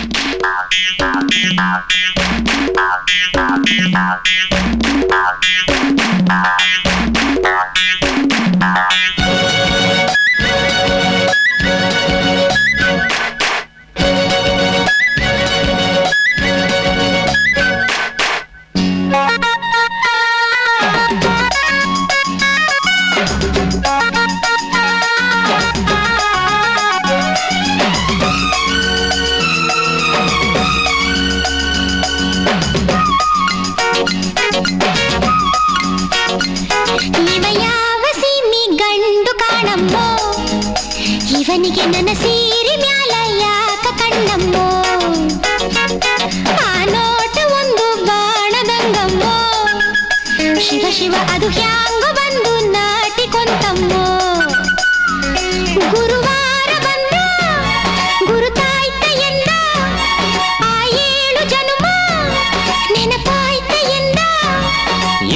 Thank you. ಇವ ಯಾವ ಸೀಮಿ ಗಂಡು ಕಾಣಮ್ಮೋ ಇವನಿಗೆ ನನ್ನ ಸೀರೆ ಮ್ಯಾಲ ಯಾಕ ಕಣ್ಣಮ್ಮೋ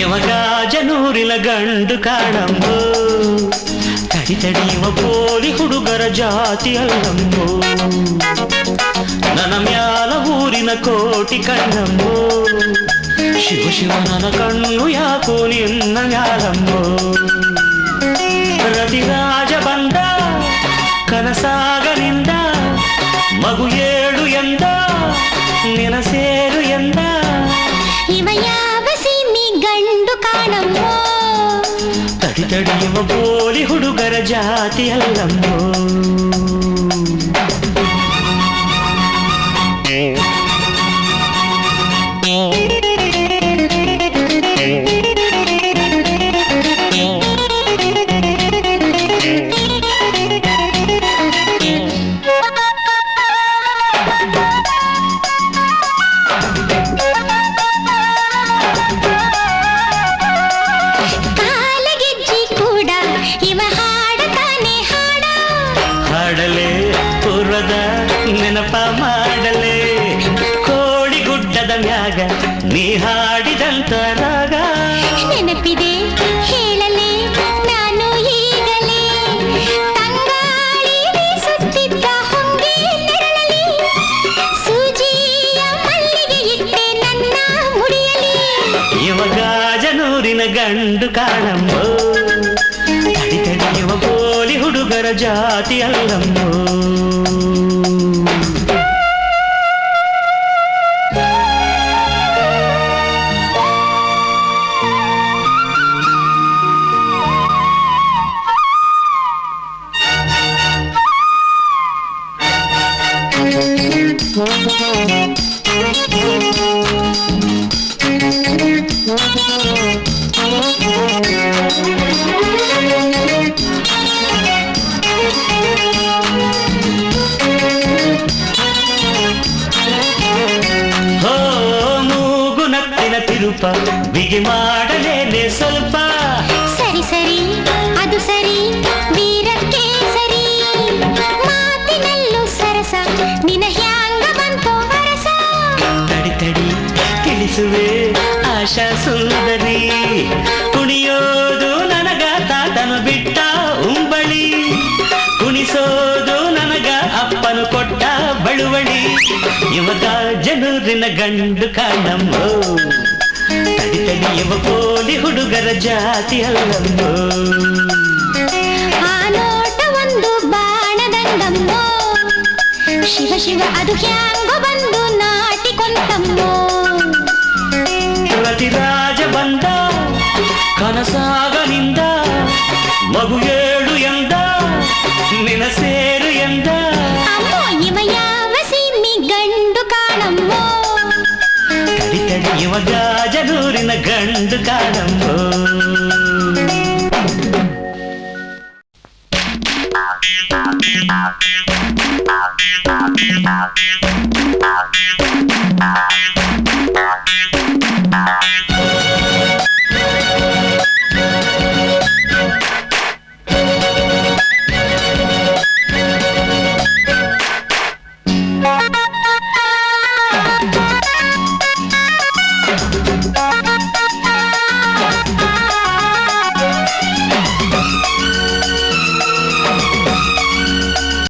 ಯಮಗಾಜನೂರಿನ ಗಂಡು ಕಾಣಂಬೋ ತಡಿ ತಡಿಯುವ ಪೋಲಿ ಹುಡುಗರ ಜಾತಿ ಅಲ್ಲಂಬೋ ನನ್ನ ಮ್ಯಾಲ ಊರಿನ ಕೋಟಿ ಕಣ್ಣಂಬೋ ಶಿವ ಶಿವ ನನ್ನ ಕಣ್ಣು ಯಾಕೋ ನಿನ್ನ ಮ್ಯಾಲಂಬೋ ತಡಿಯುವ ಬೋಲಿ ಹುಡುಗರ ಜಾತಿ ಅಲ್ಲಮ್ಮೋ ಯುವಗಾಜನೂರಿನ ಗಂಡು ಕಾಣಮ್ಮೋ ತಡಿ ತಡಿಯುವ ಬೋಲಿ ಹುಡುಗರ ಜಾತಿ ಅಲ್ಲಮ್ಮೋ ಹೋ ತಿರುಪ. ಬಿಗಿ ಮಾಡಲೇನೆ ಸ್ವಲ್ಪ. ಸರಿ ಸರಿ ಅದು ಸರಿ. ವೀರಕ್ಕೆ ಸರಿ. ಮಾತಿನಲ್ಲೂ ಸರಸ. ನಿನ ಹ್ಯಾಂಗ ಬಂತೋ ಹರಸ. ತಡಿ ತಡಿ ತಿಳಿಸುವೆ. ಆಶಾ ಸುಂದರಿ. ಕುಣಿಯೋದು ನನಗ ತಾತನು ಬಿಟ್ಟ ಉಂಬಳಿ. ಕುಣಿಸೋದು ನನಗ ಅಪ್ಪನು ಕೊಟ್ಟ ಬಳುವಳಿ. ಯುವಕ ಜನರಿನ ಗಂಡು ಕಾಣಮ್ಮೋ ತಡಿ ತಡಿ ಯುವ ಕೋಲಿ ಹುಡುಗರ ಜಾತಿ ಅಲ್ಲಮ್ಮೋ ಆ ನೋಟ ಒಂದು ಬಾಣದಂಗಮ್ಮೋ ಶಿವ ಶಿವ ಅದು ಹ್ಯಾಂಗ ಬಂದು ನಾಟಿಕೊಂತಮ್ಮೋ ರತಿರಾಜ ಬಂದ ಕನಸಾಗನಿಂದ ಮಗು ప్రేమగా జగూరిన గండు కాలంలో Thank you.